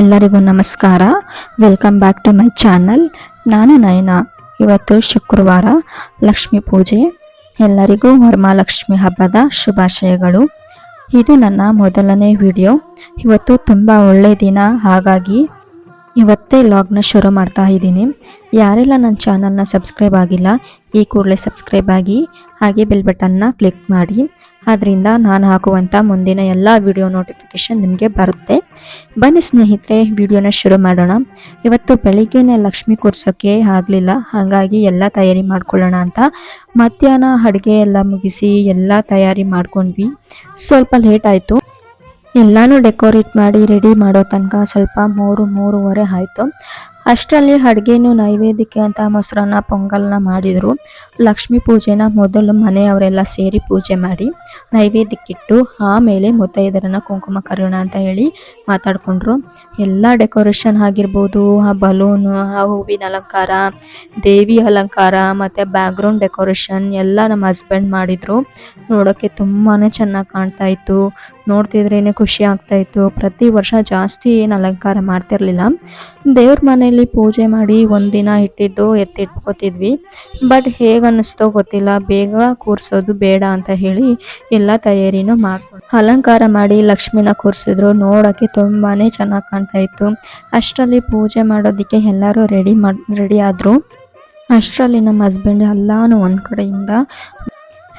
ಎಲ್ಲರಿಗೂ ನಮಸ್ಕಾರ. Welcome back to my channel ನಾನು ನಯನ. ಇವತ್ತು ಶುಕ್ರವಾರ, ಲಕ್ಷ್ಮಿ ಪೂಜೆ. ಎಲ್ಲರಿಗೂ ವರಮಹಾಲಕ್ಷ್ಮಿ ಹಬ್ಬದ ಶುಭಾಶಯಗಳು. ಇದು ನನ್ನ ಮೊದಲನೇ ವಿಡಿಯೋ ಇವತ್ತು ತುಂಬ ಒಳ್ಳೆಯ ದಿನ, ಹಾಗಾಗಿ ಇವತ್ತೇ ಲಾಗ್ನ ಶುರು ಮಾಡ್ತಾ ಇದ್ದೀನಿ. ಯಾರೆಲ್ಲ ನನ್ನ ಚಾನಲ್ನ ಸಬ್ಸ್ಕ್ರೈಬ್ ಆಗಿಲ್ಲ, ಈ ಕೂಡಲೇ ಸಬ್ಸ್ಕ್ರೈಬ್ ಆಗಿ, ಹಾಗೆ ಬೆಲ್ ಬಟನ್ನ ಕ್ಲಿಕ್ ಮಾಡಿ. ಅದರಿಂದ ನಾನು ಹಾಕುವಂಥ ಮುಂದಿನ ಎಲ್ಲ ವಿಡಿಯೋ ನೋಟಿಫಿಕೇಶನ್ ನಿಮಗೆ ಬರುತ್ತೆ. ಬನ್ನಿ ಸ್ನೇಹಿತರೆ ವಿಡಿಯೋನ ಶುರು ಮಾಡೋಣ. ಇವತ್ತು ಬೆಳಿಗ್ಗೆನೇ ಲಕ್ಷ್ಮಿ ಕೂರ್ಸೋಕ್ಕೆ ಆಗಲಿಲ್ಲ. ಹಾಗಾಗಿ ಎಲ್ಲ ತಯಾರಿ ಮಾಡ್ಕೊಳ್ಳೋಣ ಅಂತ. ಮಧ್ಯಾಹ್ನ ಅಡುಗೆ ಎಲ್ಲ ಮುಗಿಸಿ ಎಲ್ಲ ತಯಾರಿ ಮಾಡ್ಕೊಂಡ್ವಿ. ಸ್ವಲ್ಪ ಲೇಟ್ ಆಯಿತು. ಎಲ್ಲಾನು ಡೆಕೋರೇಟ್ ಮಾಡಿ ರೆಡಿ ಮಾಡೋ ತನಕ ಸ್ವಲ್ಪ ಮೂರು, ಮೂರುವರೆ ಆಯಿತು. ಅಷ್ಟರಲ್ಲಿ ಅಡುಗೆನೂ ನೈವೇದ್ಯಕ್ಕೆ ಅಂತ ಮೊಸರನ್ನ, ಪೊಂಗಲ್ನ ಮಾಡಿದರು. ಲಕ್ಷ್ಮೀ ಪೂಜೆನ ಮೊದಲು ಮನೆಯವರೆಲ್ಲ ಸೇರಿ ಪೂಜೆ ಮಾಡಿ ನೈವೇದ್ಯಕ್ಕಿಟ್ಟು ಆಮೇಲೆ ಮುತ್ತೈದರನ್ನ ಕುಂಕುಮ ಕರೋಣ ಅಂತ ಹೇಳಿ ಮಾತಾಡಿಕೊಂಡ್ರು. ಎಲ್ಲ ಡೆಕೋರೇಷನ್ ಆಗಿರ್ಬೋದು, ಆ ಬಲೂನು, ಆ ಹೂವಿನ ಅಲಂಕಾರ, ದೇವಿ ಅಲಂಕಾರ, ಮತ್ತು ಬ್ಯಾಕ್ಗ್ರೌಂಡ್ ಡೆಕೋರೇಷನ್ ಎಲ್ಲ ನಮ್ಮ ಹಸ್ಬೆಂಡ್ ಮಾಡಿದರು. ನೋಡೋಕ್ಕೆ ತುಂಬಾ ಚೆನ್ನಾಗಿ ಕಾಣ್ತಾ ಇತ್ತು. ನೋಡ್ತಿದ್ರೇ ಖುಷಿ ಆಗ್ತಾ ಇತ್ತು. ಪ್ರತಿ ವರ್ಷ ಜಾಸ್ತಿ ಏನು ಅಲಂಕಾರ ಮಾಡ್ತಿರ್ಲಿಲ್ಲ. ದೇವ್ರ ಮನೆಯಲ್ಲಿ ಪೂಜೆ ಮಾಡಿ ಒಂದಿನ ಇಟ್ಟಿದ್ದು ಎತ್ತಿಟ್ಕೋತಿದ್ವಿ. ಬಟ್ ಹೇಗೆ ಅನ್ನಿಸ್ತೋ ಗೊತ್ತಿಲ್ಲ. ಬೇಗ ಕೂರಿಸೋದು ಬೇಡ ಅಂತ ಹೇಳಿ ಎಲ್ಲ ತಯಾರಿನೂ ಮಾಡ್ಕೊಂಡು ಅಲಂಕಾರ ಮಾಡಿ ಲಕ್ಷ್ಮಿನ ಕೂರಿಸಿದ್ರು. ನೋಡೋಕ್ಕೆ ತುಂಬಾ ಚೆನ್ನಾಗಿ ಕಾಣ್ತಾ ಇತ್ತು. ಅಷ್ಟರಲ್ಲಿ ಪೂಜೆ ಮಾಡೋದಕ್ಕೆ ಎಲ್ಲರೂ ರೆಡಿ ಮಾಡಿ ರೆಡಿ ಆದರು. ಅಷ್ಟರಲ್ಲಿ ನಮ್ಮ ಹಸ್ಬೆಂಡ್ ಎಲ್ಲಾನು ಒಂದು ಕಡೆಯಿಂದ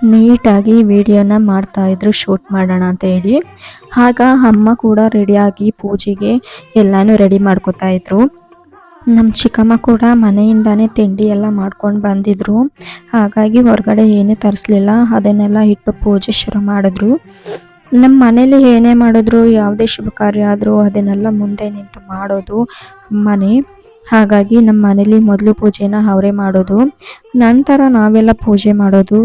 ನೀಟಾಗಿ ವಿಡಿಯೋನ ಮಾಡ್ತಾ ಇದ್ರು, ಶೂಟ್ ಮಾಡೋಣ ಅಂತ ಹೇಳಿ. ಆಗ ಅಮ್ಮ ಕೂಡ ರೆಡಿಯಾಗಿ ಪೂಜೆಗೆ ಎಲ್ಲನೂ ರೆಡಿ ಮಾಡ್ಕೋತಾ ಇದ್ರು. ನಮ್ಮ ಚಿಕ್ಕಮ್ಮ ಕೂಡ ಮನೆಯಿಂದಾನೇ ತಿಂಡಿ ಎಲ್ಲ ಮಾಡ್ಕೊಂಡು ಬಂದಿದ್ರು. ಹಾಗಾಗಿ ಹೊರಗಡೆ ಏನೇ ತರಿಸ್ಲಿಲ್ಲ. ಅದನ್ನೆಲ್ಲ ಇಟ್ಟು ಪೂಜೆ ಶುರು ಮಾಡಿದ್ರು. ನಮ್ಮ ಮನೇಲಿ ಏನೇ ಮಾಡಿದ್ರು, ಯಾವುದೇ ಶುಭ ಕಾರ್ಯ ಆದರೂ ಅದನ್ನೆಲ್ಲ ಮುಂದೆ ನಿಂತು ಮಾಡೋದು ಅಮ್ಮನೇ. ಹಾಗಾಗಿ ನಮ್ಮ ಮನೇಲಿ ಮೊದಲು ಪೂಜೆನ ಅವರೇ ಮಾಡೋದು. ನಂತರ ನಾವೆಲ್ಲ ಪೂಜೆ ಮಾಡೋದು.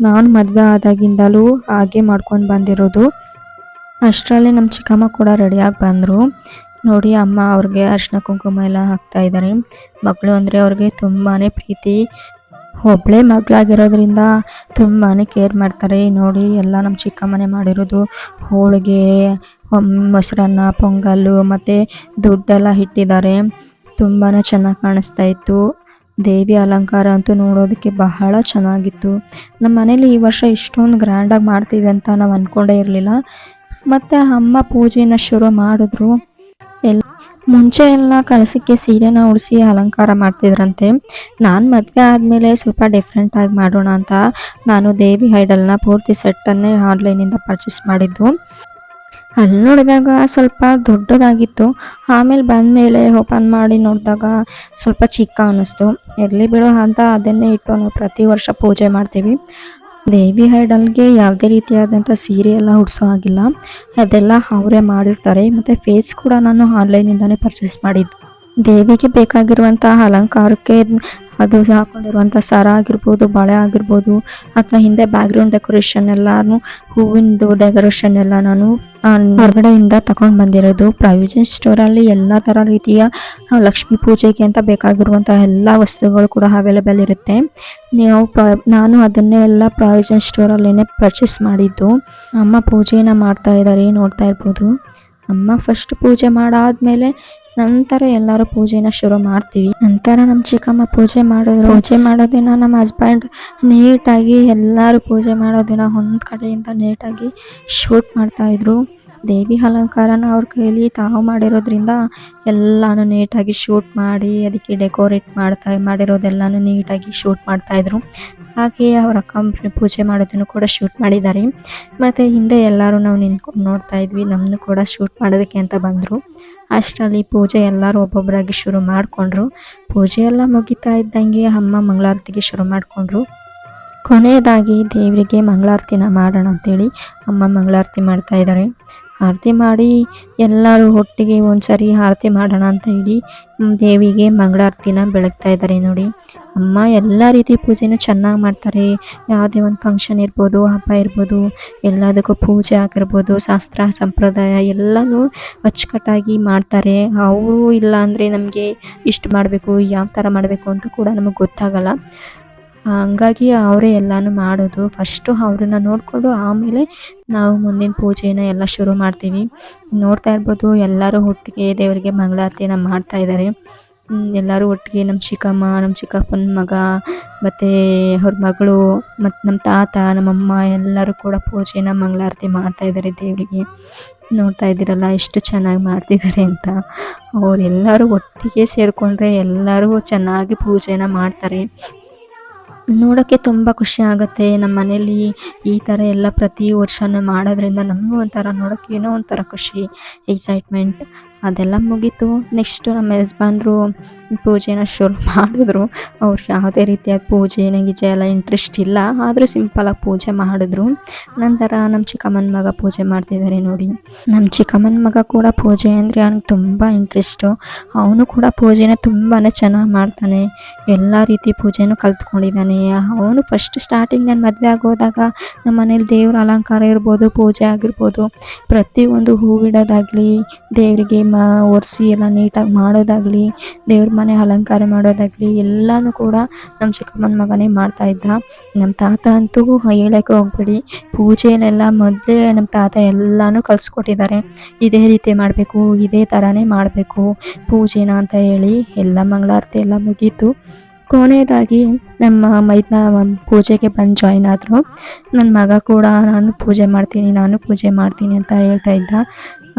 ನಾನು ಮದುವೆ ಆದಾಗಿಂದಲೂ ಹಾಗೆ ಮಾಡ್ಕೊಂಡು ಬಂದಿರೋದು. ಅಷ್ಟರಲ್ಲಿ ನಮ್ಮ ಚಿಕ್ಕಮ್ಮ ಕೂಡ ರೆಡಿಯಾಗಿ ಬಂದರು. ನೋಡಿ ಅಮ್ಮ ಅವ್ರಿಗೆ ಅರಿಶಿನ ಕುಂಕುಮ ಎಲ್ಲ ಹಾಕ್ತಾ ಇದ್ದಾರೆ ಮಗಳು ಅಂದರೆ ಅವ್ರಿಗೆ ತುಂಬಾ ಪ್ರೀತಿ. ಒಬ್ಬಳೇ ಮಗಳಾಗಿರೋದ್ರಿಂದ ತುಂಬಾ ಕೇರ್ ಮಾಡ್ತಾರೆ. ನೋಡಿ ಎಲ್ಲ ನಮ್ಮ ಚಿಕ್ಕಮ್ಮನೇ ಮಾಡಿರೋದು. ಹೋಳಿಗೆ ಮೊಸರನ್ನ, ಪೊಂಗಲ್ಲು ಮತ್ತು ದುಡ್ಡೆಲ್ಲ ಇಟ್ಟಿದ್ದಾರೆ. ತುಂಬಾ ಚೆನ್ನಾಗಿ ಕಾಣಿಸ್ತಾ ದೇವಿ ಅಲಂಕಾರ ಅಂತೂ ನೋಡೋದಕ್ಕೆ ಬಹಳ ಚೆನ್ನಾಗಿತ್ತು. ನಮ್ಮ ಮನೇಲಿ ಈ ವರ್ಷ ಇಷ್ಟೊಂದು ಗ್ರ್ಯಾಂಡಾಗಿ ಮಾಡ್ತೀವಿ ಅಂತ ನಾವು ಅಂದ್ಕೊಂಡೇ ಇರಲಿಲ್ಲ. ಮತ್ತು ಅಮ್ಮ ಪೂಜೆನ ಶುರು ಮಾಡಿದ್ರು. ಎಲ್ಲ ಮುಂಚೆ ಎಲ್ಲ ಕಲಸಕ್ಕೆ ಸೀರೆನ ಉಡಿಸಿ ಅಲಂಕಾರ ಮಾಡ್ತಿದ್ರಂತೆ. ನಾನು ಮದುವೆ ಆದಮೇಲೆ ಸ್ವಲ್ಪ ಡಿಫ್ರೆಂಟಾಗಿ ಮಾಡೋಣ ಅಂತ. ನಾನು ದೇವಿ ಹೈಡಲ್ನ ಪೂರ್ತಿ ಸೆಟ್ಟನ್ನೇ ಆನ್ಲೈನಿಂದ ಪರ್ಚೇಸ್ ಮಾಡಿದ್ದು. ಅಲ್ಲಿ ನೋಡಿದಾಗ ಸ್ವಲ್ಪ ದೊಡ್ಡದಾಗಿತ್ತು. ಆಮೇಲೆ ಬಂದಮೇಲೆ ಓಪನ್ ಮಾಡಿ ನೋಡಿದಾಗ ಸ್ವಲ್ಪ ಚಿಕ್ಕ ಅನ್ನಿಸ್ತು ಎಲ್ಲಿ ಬಿಡೋ ಅಂತ ಅದನ್ನೇ ಇಟ್ಟು ನಾವು ಪ್ರತಿ ವರ್ಷ ಪೂಜೆ ಮಾಡ್ತೀವಿ. ದೇವಿ ಹೈಡಲ್ಗೆ ಯಾವುದೇ ರೀತಿಯಾದಂಥ ಸೀರೆ ಎಲ್ಲ ಉಡ್ಸೋ ಆಗಿಲ್ಲ ಅದೆಲ್ಲ ಅವರೇ ಮಾಡಿರ್ತಾರೆ. ಮತ್ತು ಫೇಸ್ ಕೂಡ ನಾನು ಆನ್ಲೈನಿಂದನೇ ಪರ್ಚೇಸ್ ಮಾಡಿದ್ದು. ದೇವಿಗೆ ಬೇಕಾಗಿರುವಂಥ ಅಲಂಕಾರಕ್ಕೆ ಅದು ಹಾಕೊಂಡಿರುವಂಥ ಸರ ಆಗಿರ್ಬೋದು, ಬಳೆ ಆಗಿರ್ಬೋದು, ಅಥವಾ ಹಿಂದೆ ಬ್ಯಾಕ್ಗ್ರೌಂಡ್ ಡೆಕೋರೇಷನ್ ಎಲ್ಲಾನು, ಹೂವಿಂದು ಡೆಕೋರೇಷನ್ ಎಲ್ಲ ನಾನು ಹೊರಗಡೆಯಿಂದ ತಗೊಂಡು ಬಂದಿರೋದು. ಪ್ರಾವಿಜನ್ ಸ್ಟೋರಲ್ಲಿ ಎಲ್ಲ ಥರ ರೀತಿಯ ಲಕ್ಷ್ಮಿ ಪೂಜೆಗೆ ಅಂತ ಬೇಕಾಗಿರುವಂತಹ ಎಲ್ಲ ವಸ್ತುಗಳು ಕೂಡ ಅವೈಲೇಬಲ್ ಇರುತ್ತೆ. ನೀವು ನಾನು ಅದನ್ನೇ ಎಲ್ಲ ಸ್ಟೋರ್ ಸ್ಟೋರಲ್ಲೇ ಪರ್ಚೇಸ್ ಮಾಡಿದ್ದು. ಅಮ್ಮ ಪೂಜೆನ ಮಾಡ್ತಾ ಇದ್ದಾರೆ ನೋಡ್ತಾ ಇರ್ಬೋದು. ಅಮ್ಮ ಫಸ್ಟ್ ಪೂಜೆ ಮಾಡಾದ್ಮೇಲೆ ನಂತರ ಎಲ್ಲರೂ ಪೂಜೆನ ಶುರು ಮಾಡ್ತೀವಿ. ನಂತರ ನಮ್ಮ ಚಿಕ್ಕಮ್ಮ ಪೂಜೆ ಮಾಡಿದ್ರು. ಪೂಜೆ ಮಾಡೋದಿನ ನಮ್ಮ ಹಸ್ಬೆಂಡ್ ನೀಟಾಗಿ ಎಲ್ಲರೂ ಪೂಜೆ ಮಾಡೋದಿನ ಒಂದು ಕಡೆಯಿಂದ ನೀಟಾಗಿ ಶೂಟ್ ಮಾಡ್ತಾ ಇದ್ರು. ದೇವಿ ಅಲಂಕಾರನ ಅವ್ರ ಕೈಲಿ ತಾವು ಮಾಡಿರೋದ್ರಿಂದ ಎಲ್ಲಾನು ನೀಟಾಗಿ ಶೂಟ್ ಮಾಡಿ, ಅದಕ್ಕೆ ಡೆಕೋರೇಟ್ ಮಾಡ್ತಾ, ಮಾಡಿರೋದೆಲ್ಲನೂ ನೀಟಾಗಿ ಶೂಟ್ ಮಾಡ್ತಾ ಇದ್ರು ಹಾಗೆ ಅವ್ರ ಅಕ್ಕ ಪೂಜೆ ಮಾಡೋದನ್ನು ಕೂಡ ಶೂಟ್ ಮಾಡಿದ್ದಾರೆ. ಮತ್ತು ಹಿಂದೆ ಎಲ್ಲರೂ ನಾವು ನಿಂತ್ಕೊಂಡು ನೋಡ್ತಾ ಇದ್ವಿ ನಮ್ಮನ್ನು ಕೂಡ ಶೂಟ್ ಮಾಡೋದಕ್ಕೆ ಅಂತ ಬಂದರು. ಅಷ್ಟರಲ್ಲಿ ಪೂಜೆ ಎಲ್ಲರೂ ಒಬ್ಬೊಬ್ಬರಾಗಿ ಶುರು ಮಾಡಿಕೊಂಡ್ರು. ಪೂಜೆ ಎಲ್ಲ ಮುಗಿತಾ ಇದ್ದಂಗೆ ಅಮ್ಮ ಮಂಗಳಾರತಿಗೆ ಶುರು ಮಾಡಿಕೊಂಡ್ರು. ಕೊನೆಯದಾಗಿ ದೇವರಿಗೆ ಮಂಗಳಾರತಿನ ಮಾಡೋಣ ಅಂತೇಳಿ ಅಮ್ಮ ಮಂಗಳಾರತಿ ಮಾಡ್ತಾ ಇದ್ದಾರೆ. ಆರತಿ ಮಾಡಿ ಎಲ್ಲರೂ ಒಟ್ಟಿಗೆ ಒಂದ್ಸರಿ ಆರತಿ ಮಾಡೋಣ ಅಂತ ಹೇಳಿ ದೇವಿಗೆ ಮಂಗಳಾರತಿನ ಬೆಳಗ್ತಾ ಇದ್ದಾರೆ ನೋಡಿ. ಅಮ್ಮ, ಎಲ್ಲ ರೀತಿ ಪೂಜೆನೂ ಚೆನ್ನಾಗಿ ಮಾಡ್ತಾರೆ. ಯಾವುದೇ ಒಂದು ಫಂಕ್ಷನ್ ಇರ್ಬೋದು, ಹಬ್ಬ ಇರ್ಬೋದು, ಎಲ್ಲದಕ್ಕೂ ಪೂಜೆ ಆಗಿರ್ಬೋದು, ಶಾಸ್ತ್ರ, ಸಂಪ್ರದಾಯ ಎಲ್ಲನೂ ಅಚ್ಚುಕಟ್ಟಾಗಿ ಮಾಡ್ತಾರೆ. ಅವರು ಇಲ್ಲ ಅಂದರೆ ನಮಗೆ ಇಷ್ಟು ಮಾಡಬೇಕು, ಯಾವ ಥರ ಮಾಡಬೇಕು ಅಂತ ಕೂಡ ನಮಗೆ ಗೊತ್ತಾಗಲ್ಲ. ಹಂಗಾಗಿ ಅವರೇ ಎಲ್ಲಾನು ಮಾಡೋದು. ಫಸ್ಟು ಅವ್ರನ್ನ ನೋಡಿಕೊಂಡು ಆಮೇಲೆ ನಾವು ಮುಂದಿನ ಪೂಜೆನ ಎಲ್ಲ ಶುರು ಮಾಡ್ತೀವಿ. ನೋಡ್ತಾ ಇರ್ಬೋದು ಎಲ್ಲರೂ ಒಟ್ಟಿಗೆ ದೇವರಿಗೆ ಮಂಗಳಾರತಿನ ಮಾಡ್ತಾ ಇದ್ದಾರೆ ಎಲ್ಲರೂ ಒಟ್ಟಿಗೆ ನಮ್ಮ ಚಿಕ್ಕಮ್ಮ ನಮ್ಮ ಚಿಕ್ಕಪ್ಪನ ಮಗ, ಮತ್ತು ಅವ್ರ ಮಗಳು ಮತ್ತು ನಮ್ಮ ತಾತ ನಮ್ಮಮ್ಮ ಎಲ್ಲರೂ ಕೂಡ ಪೂಜೆನ ಮಂಗಳಾರತಿ ಮಾಡ್ತಾ ಇದ್ದಾರೆ ದೇವರಿಗೆ. ನೋಡ್ತಾ ಇದ್ದೀರಲ್ಲ ಎಷ್ಟು ಚೆನ್ನಾಗಿ ಮಾಡ್ತಿದ್ದಾರೆ ಅಂತ. ಅವರೆಲ್ಲರೂ ಒಟ್ಟಿಗೆ ಸೇರಿಕೊಂಡ್ರೆ ಎಲ್ಲರೂ ಚೆನ್ನಾಗಿ ಪೂಜೆನ ಮಾಡ್ತಾರೆ. ನೋಡೋಕ್ಕೆ ತುಂಬ ಖುಷಿ ಆಗುತ್ತೆ. ನಮ್ಮ ಮನೇಲಿ ಈ ಥರ ಎಲ್ಲ ಪ್ರತಿ ವರ್ಷನೂ ಮಾಡೋದ್ರಿಂದ ನಮಗೂ ಒಂಥರ ನೋಡೋಕ್ಕೆ ಏನೋ ಒಂಥರ ಖುಷಿ ಎಕ್ಸೈಟ್ಮೆಂಟ್ ಅದೆಲ್ಲ ಮುಗೀತು. ನೆಕ್ಸ್ಟು ನಮ್ಮ ಯಜಮಾನ್ರು ಪೂಜೆನ ಶುರು ಮಾಡಿದ್ರು. ಅವ್ರು ಯಾವುದೇ ರೀತಿಯಾದ ಪೂಜೆ ಗೀಜೆ ಎಲ್ಲ ಇಂಟ್ರೆಸ್ಟ್ ಇಲ್ಲ. ಆದರೂ ಸಿಂಪಲಾಗಿ ಪೂಜೆ ಮಾಡಿದ್ರು. ನಂತರ ನಮ್ಮ ಚಿಕ್ಕಮ್ಮನ ಮಗ ಪೂಜೆ ಮಾಡ್ತಿದ್ದಾರೆ ನೋಡಿ. ನಮ್ಮ ಚಿಕ್ಕಮ್ಮನ ಮಗ ಕೂಡ ಪೂಜೆ ಅಂದರೆ ಅವ್ನಿಗೆ ತುಂಬ ಇಂಟ್ರೆಸ್ಟು ಅವನು ಕೂಡ ಪೂಜೆನ ತುಂಬಾ ಚೆನ್ನಾಗಿ ಮಾಡ್ತಾನೆ. ಎಲ್ಲ ರೀತಿ ಪೂಜೆನೂ ಕಲ್ತ್ಕೊಂಡಿದ್ದಾನೆ. ಅವನು ಫಸ್ಟ್ ಸ್ಟಾರ್ಟಿಂಗ್ ನಾನು ಮದುವೆ ಆಗೋದಾಗ ನಮ್ಮ ಮನೇಲಿ ದೇವ್ರ ಅಲಂಕಾರ ಇರ್ಬೋದು, ಪೂಜೆ ಆಗಿರ್ಬೋದು. ಪ್ರತಿಯೊಂದು ಹೂವಿಡೋದಾಗಲಿ ದೇವರಿಗೆ ಮ, ಒರೆಸಿ ಎಲ್ಲ ನೀಟಾಗಿ ಮಾಡೋದಾಗಲಿ, ದೇವ್ರ ಮನೆ ಅಲಂಕಾರ ಮಾಡೋದಾಗಲಿ ಎಲ್ಲನೂ ಕೂಡ ನಮ್ಮ ಚಿಕ್ಕಮ್ಮನ ಮಗನೇ ಮಾಡ್ತಾ ಇದ್ದ. ನಮ್ಮ ತಾತ ಅಂತೂ ಹೇಳಕ್ಕೆ ಹೋಗ್ಬೇಡಿ. ಪೂಜೆನೆಲ್ಲ ಮೊದಲೇ ನಮ್ಮ ತಾತ ಎಲ್ಲನೂ ಕಲಿಸ್ಕೊಟ್ಟಿದ್ದಾರೆ. ಇದೇ ರೀತಿ ಮಾಡಬೇಕು, ಇದೇ ಥರನೇ ಮಾಡಬೇಕು. ಪೂಜೆನ ಅಂತ ಹೇಳಿ ಎಲ್ಲ ಮಂಗಳಾರತಿ ಎಲ್ಲ ಮುಗೀತು. ಕೊನೆಯದಾಗಿ ನಮ್ಮ ಮೈದ್ನ ಪೂಜೆಗೆ ಬಂದು ಜಾಯ್ನ್ ಆದರು. ನನ್ನ ಮಗ ಕೂಡ ನಾನು ಪೂಜೆ ಮಾಡ್ತೀನಿ, ನಾನು ಪೂಜೆ ಮಾಡ್ತೀನಿ ಅಂತ ಹೇಳ್ತಾ ಇದ್ದ.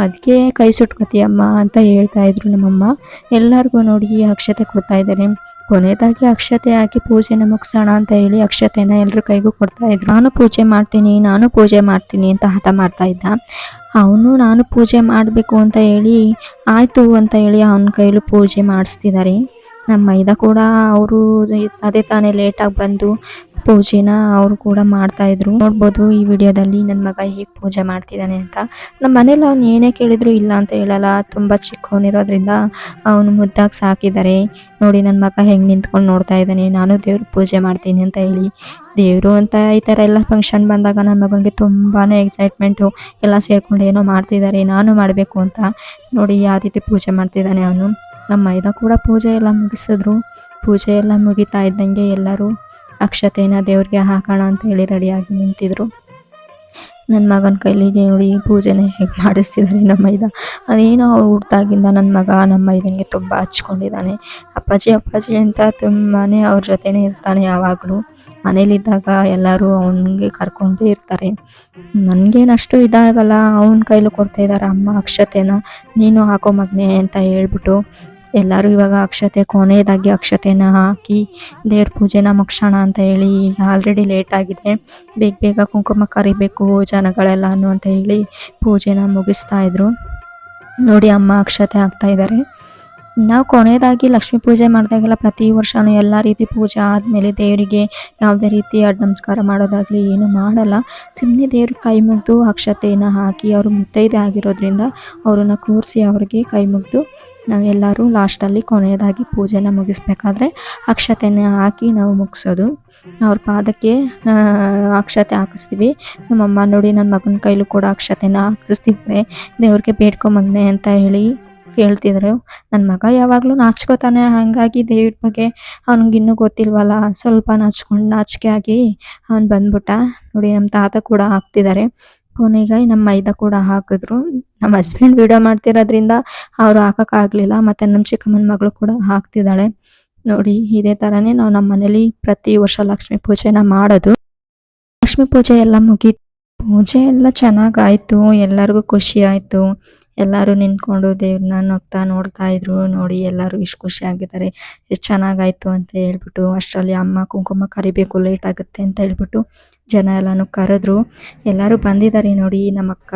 ಅದಕ್ಕೆ ಕೈ ಸುಟ್ಕೋತೀಯಮ್ಮ ಅಂತ ಹೇಳ್ತಾ ಇದ್ರು ನಮ್ಮಮ್ಮ. ಎಲ್ಲರಿಗೂ ನೋಡಿ ಅಕ್ಷತೆ ಕೊಡ್ತಾ ಇದ್ದಾರೆ. ಕೊನೆಯದಾಗಿ ಅಕ್ಷತೆ ಹಾಕಿ ಪೂಜೆನ ಮುಗಿಸೋಣ ಅಂತ ಹೇಳಿ ಅಕ್ಷತೆನ ಎಲ್ಲರ ಕೈಗೂ ಕೊಡ್ತಾ ಇದ್ರು. ನಾನು ಪೂಜೆ ಮಾಡ್ತೀನಿ, ನಾನು ಪೂಜೆ ಮಾಡ್ತೀನಿ ಅಂತ ಹಠ ಮಾಡ್ತಾ ಇದ್ದ. ಅವನು ನಾನು ಪೂಜೆ ಮಾಡಬೇಕು ಅಂತ ಹೇಳಿ, ಆಯಿತು ಅಂತ ಹೇಳಿ ಅವನ ಕೈಲೂ ಪೂಜೆ ಮಾಡಿಸ್ತಿದ್ದಾರೆ. ನಮ್ಮ ಮೈದ ಕೂಡ ಅವರು ಅದೇ ತಾನೇ ಲೇಟಾಗಿ ಬಂದು ಪೂಜೆನ ಅವರು ಕೂಡ ಮಾಡ್ತಾ ಇದ್ರು. ನೋಡ್ಬೋದು ಈ ವಿಡಿಯೋದಲ್ಲಿ ನನ್ನ ಮಗ ಹೇಗೆ ಪೂಜೆ ಮಾಡ್ತಿದ್ದಾನೆ ಅಂತ. ನಮ್ಮ ಮನೇಲಿ ಅವ್ನು ಏನೇ ಕೇಳಿದ್ರು ಇಲ್ಲ ಅಂತ ಹೇಳಲ್ಲ. ತುಂಬ ಚಿಕ್ಕವನಿರೋದ್ರಿಂದ ಅವನು ಮುದ್ದಾಗಿ ಸಾಕಿದ್ದಾರೆ ನೋಡಿ ನನ್ನ ಮಗ ಹೆಂಗೆ ನಿಂತ್ಕೊಂಡು ನೋಡ್ತಾ ಇದ್ದಾನೆ. ನಾನು ದೇವ್ರ ಪೂಜೆ ಮಾಡ್ತೀನಿ ಅಂತ ಹೇಳಿ ದೇವರು ಅಂತ ಈ ಥರ ಎಲ್ಲ ಫಂಕ್ಷನ್ ಬಂದಾಗ ನನ್ನ ಮಗನಿಗೆ ತುಂಬಾ ಎಕ್ಸೈಟ್ಮೆಂಟು ಎಲ್ಲ ಸೇರಿಕೊಂಡು ಏನೋ ಮಾಡ್ತಿದ್ದಾರೆ ನಾನು ಮಾಡಬೇಕು ಅಂತ ನೋಡಿ ಯಾವ ರೀತಿ ಪೂಜೆ ಮಾಡ್ತಿದ್ದಾನೆ ಅವನು. ನಮ್ಮ ಮೈದ ಕೂಡ ಪೂಜೆ ಎಲ್ಲ ಮುಗಿಸಿದ್ರು. ಪೂಜೆ ಎಲ್ಲ ಮುಗಿತಾ ಇದ್ದಂಗೆ ಎಲ್ಲರೂ ಅಕ್ಷತೆನ ದೇವ್ರಿಗೆ ಹಾಕೋಣ ಅಂತ ಹೇಳಿ ರೆಡಿಯಾಗಿ ನಿಂತಿದ್ರು. ನನ್ನ ಮಗನ ಕೈಲಿ ನೋಡಿ ಪೂಜೆನ ಹೇಗೆ ಮಾಡಿಸ್ತಿದ್ದಾರೆ ನಮ್ಮ ಮೈದ ಅದೇನೋ ಅವ್ರು ಹುಟ್ದಾಗಿಂದ ನನ್ನ ಮಗ ನಮ್ಮ ಮೈದಂಗೆ ತುಂಬ ಹಚ್ಕೊಂಡಿದ್ದಾನೆ ಅಪ್ಪಾಜಿ ಅಪ್ಪಾಜಿ ಅಂತ ತುಂಬಾ ಅವ್ರ ಜೊತೆನೇ ಇರ್ತಾನೆ ಯಾವಾಗಲೂ. ಮನೇಲಿದ್ದಾಗ ಎಲ್ಲರೂ ಅವನಿಗೆ ಕರ್ಕೊಂಡೇ ಇರ್ತಾರೆ. ನನಗೇನಷ್ಟು ಇದಾಗಲ್ಲ, ಅವನ ಕೈಲೂ ಕೊಡ್ತಾ ಇದ್ದಾರೆ ಅಮ್ಮ ಅಕ್ಷತೆನ. ನೀನು ಹಾಕೋ ಮಗನೇ ಅಂತ ಹೇಳ್ಬಿಟ್ಟು ಎಲ್ಲರೂ ಇವಾಗ ಅಕ್ಷತೆ, ಕೊನೆಯದಾಗಿ ಅಕ್ಷತೆನ ಹಾಕಿ ದೇವ್ರ ಪೂಜೆನ ಮುಗಿಸೋಣ ಅಂತ ಹೇಳಿ ಈಗ ಆಲ್ರೆಡಿ ಲೇಟ್ ಆಗಿದೆ. ಬೇಗ ಬೇಗ ಕುಂಕುಮ ಕರಿಬೇಕು ಜನಗಳೆಲ್ಲ ಅಂತ ಹೇಳಿ ಪೂಜೆನ ಮುಗಿಸ್ತಾ ಇದ್ರು. ನೋಡಿ ಅಮ್ಮ ಅಕ್ಷತೆ ಆಗ್ತಾ ಇದ್ದಾರೆ ನಾವು ಕೊನೆಯದಾಗಿ ಲಕ್ಷ್ಮೀ ಪೂಜೆ ಮಾಡಿದಾಗೆಲ್ಲ ಪ್ರತಿ ವರ್ಷವೂ ಎಲ್ಲ ರೀತಿ ಪೂಜೆ ಆದಮೇಲೆ ದೇವರಿಗೆ ಯಾವುದೇ ರೀತಿ ಅಡ್ಡ ನಮಸ್ಕಾರ ಮಾಡೋದಾಗಲಿ ಏನು ಮಾಡಲ್ಲ. ಸುಮ್ಮನೆ ದೇವ್ರಿಗೆ ಕೈ ಮುಗಿದು ಅಕ್ಷತೆಯನ್ನು ಹಾಕಿ ಅವರು ಮುತ್ತೈದೆ ಆಗಿರೋದ್ರಿಂದ ಅವ್ರನ್ನ ಕೂರಿಸಿ ಅವ್ರಿಗೆ ಕೈ ಮುಗಿದು ನಾವೆಲ್ಲರೂ ಲಾಸ್ಟಲ್ಲಿ ಕೊನೆಯದಾಗಿ ಪೂಜೆನ ಮುಗಿಸ್ಬೇಕಾದ್ರೆ ಅಕ್ಷತೆನ ಹಾಕಿ ನಾವು ಮುಗಿಸೋದು. ಅವ್ರ ಪಾದಕ್ಕೆ ಅಕ್ಷತೆ ಹಾಕಿಸ್ತೀವಿ. ನಮ್ಮಮ್ಮ ನೋಡಿ ನನ್ನ ಮಗನ ಕೈಲೂ ಕೂಡ ಅಕ್ಷತೆನ ಹಾಕಿಸ್ತಿದ್ರೆ. ದೇವ್ರಿಗೆ ಬೇಡ್ಕೊಂಬಂದೆ ಅಂತ ಹೇಳಿ ಕೇಳ್ತಿದ್ರು. ನನ್ನ ಮಗ ಯಾವಾಗಲೂ ನಾಚ್ಕೋತಾನೆ ಹಾಗಾಗಿ ದೇವ್ರ ಬಗ್ಗೆ ಅವ್ನಿಗಿನ್ನೂ ಗೊತ್ತಿಲ್ವಲ್ಲ. ಸ್ವಲ್ಪ ನಾಚ್ಕೊಂಡು ನಾಚಿಕೆ ಆಗಿ ಅವ್ನು ಬಂದ್ಬಿಟ್ಟ. ನೋಡಿ ನಮ್ಮ ತಾತ ಕೂಡ ಹಾಕ್ತಿದ್ದಾರೆ ಕೊನೆಗೆ ನಮ್ಮ ಮೈದಾ ಕೂಡ ಹಾಕಿದ್ರು. ನಮ್ಮ ಹಸ್ಬೆಂಡ್ ವಿಡಿಯೋ ಮಾಡ್ತಿರೋದ್ರಿಂದ ಅವ್ರು ಹಾಕೋಕ್ಕಾಗಲಿಲ್ಲ, ಮತ್ತೆ ನಮ್ಮ ಚಿಕ್ಕಮ್ಮನ ಮಗಳು ಕೂಡ ಹಾಕ್ತಿದ್ದಾಳೆ. ನೋಡಿ, ಇದೇ ತರನೇ ನಾವು ನಮ್ಮ ಮನೇಲಿ ಪ್ರತಿ ವರ್ಷ ಲಕ್ಷ್ಮೀ ಪೂಜೆನ ಮಾಡೋದು. ಲಕ್ಷ್ಮೀ ಪೂಜೆ ಎಲ್ಲ ಮುಗೀತು. ಪೂಜೆ ಎಲ್ಲ ಚೆನ್ನಾಗಾಯ್ತು, ಎಲ್ಲರಿಗೂ ಖುಷಿ ಆಯಿತು. ಎಲ್ಲರೂ ನಿಂತ್ಕೊಂಡು ದೇವ್ರನ್ನ ನೋಡ್ತಾ ನೋಡ್ತಾ ಇದ್ರು. ನೋಡಿ ಎಲ್ಲರೂ ಇಷ್ಟು ಖುಷಿ ಆಗಿದ್ದಾರೆ. ಎಷ್ಟು ಚೆನ್ನಾಗಾಯ್ತು ಅಂತ ಹೇಳ್ಬಿಟ್ಟು, ಅಷ್ಟರಲ್ಲಿ ಅಮ್ಮ ಕುಂಕುಮ ಕರಿಬೇಕು ಲೇಟ್ ಆಗುತ್ತೆ ಅಂತ ಹೇಳ್ಬಿಟ್ಟು ಜನ ಎಲ್ಲಾನು ಕರೆದ್ರು. ಎಲ್ಲರೂ ಬಂದಿದ್ದಾರೆ ನೋಡಿ ನಮ್ಮ ಅಕ್ಕ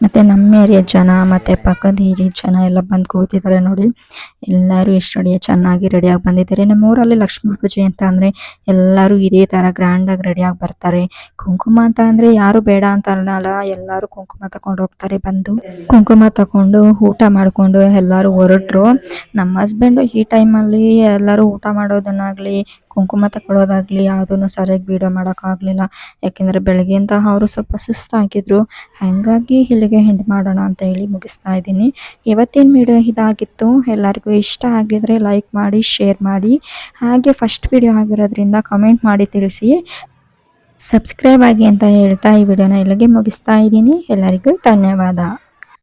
ಮತ್ತು ನಮ್ಮ ಏರಿಯಾ ಜನ, ಮತ್ತೆ ಪಕ್ಕದ ಏರಿಯಾ ಜನ ಎಲ್ಲ ಬಂದು ಕೂತಿದ್ದಾರೆ ನೋಡಿ. ಎಲ್ಲರೂ ಎಷ್ಟು ರೆಡಿ ಚೆನ್ನಾಗಿ ರೆಡಿಯಾಗಿ ಬಂದಿದ್ದಾರೆ. ನಮ್ಮ ಊರಲ್ಲಿ ಲಕ್ಷ್ಮೀ ಪೂಜೆ ಅಂತ ಅಂದರೆ ಎಲ್ಲರೂ ಇದೇ ಥರ ಗ್ರ್ಯಾಂಡಾಗಿ ರೆಡಿಯಾಗಿ ಬರ್ತಾರೆ. ಕುಂಕುಮ ಅಂತ ಅಂದ್ರೆ ಯಾರು ಬೇಡ ಅಂತ ಅನ್ನಲ್ಲ, ಎಲ್ಲರೂ ಕುಂಕುಮ ತಕೊಂಡು ಹೋಗ್ತಾರೆ ಬಂದು. ಕುಂಕುಮ ತಕೊಂಡು ಊಟ ಮಾಡಿಕೊಂಡು ಎಲ್ಲರೂ ಹೊರಟ್ರು. ನಮ್ಮ ಹಸ್ಬೆಂಡ್ ಈ ಟೈಮ್ ಅಲ್ಲಿ ಎಲ್ಲರೂ ಊಟ ಮಾಡೋದನ್ನಾಗಲಿ ಕುಂಕುಮ ತಗೊಳ್ಳೋದಾಗ್ಲಿ ಯಾವುದನ್ನು ಸರಿಯಾಗಿ ವಿಡಿಯೋ ಮಾಡೋಕ್ಕಾಗಲಿಲ್ಲ. ಯಾಕೆಂದರೆ ಬೆಳಗ್ಗೆಯಿಂದ ಅವರು ಸ್ವಲ್ಪ ಸುಸ್ತಾಗಿದ್ರು. ಹಾಗಾಗಿ ಇಲ್ಲಿಗೆ ಎಂಡ್ ಮಾಡೋಣ ಅಂತ ಹೇಳಿ ಮುಗಿಸ್ತಾ ಇದ್ದೀನಿ. ಇವತ್ತಿನ ವಿಡಿಯೋ ಇದಾಗಿತ್ತು? ಎಲ್ಲರಿಗೂ ಇಷ್ಟ ಆಗಿದ್ರೆ ಲೈಕ್ ಮಾಡಿ ಶೇರ್ ಮಾಡಿ. ಹಾಗೆ ಫಸ್ಟ್ ವಿಡಿಯೋ ಆಗಿರೋದ್ರಿಂದ ಕಮೆಂಟ್ ಮಾಡಿ, ತಿಳಿಸಿ. ಸಬ್ಸ್ಕ್ರೈಬ್ ಆಗಿ ಅಂತ ಹೇಳ್ತಾ ಈ ವಿಡಿಯೋನ ಇಲ್ಲಿಗೆ ಮುಗಿಸ್ತಾ ಇದ್ದೀನಿ. ಎಲ್ಲರಿಗೂ ಧನ್ಯವಾದ.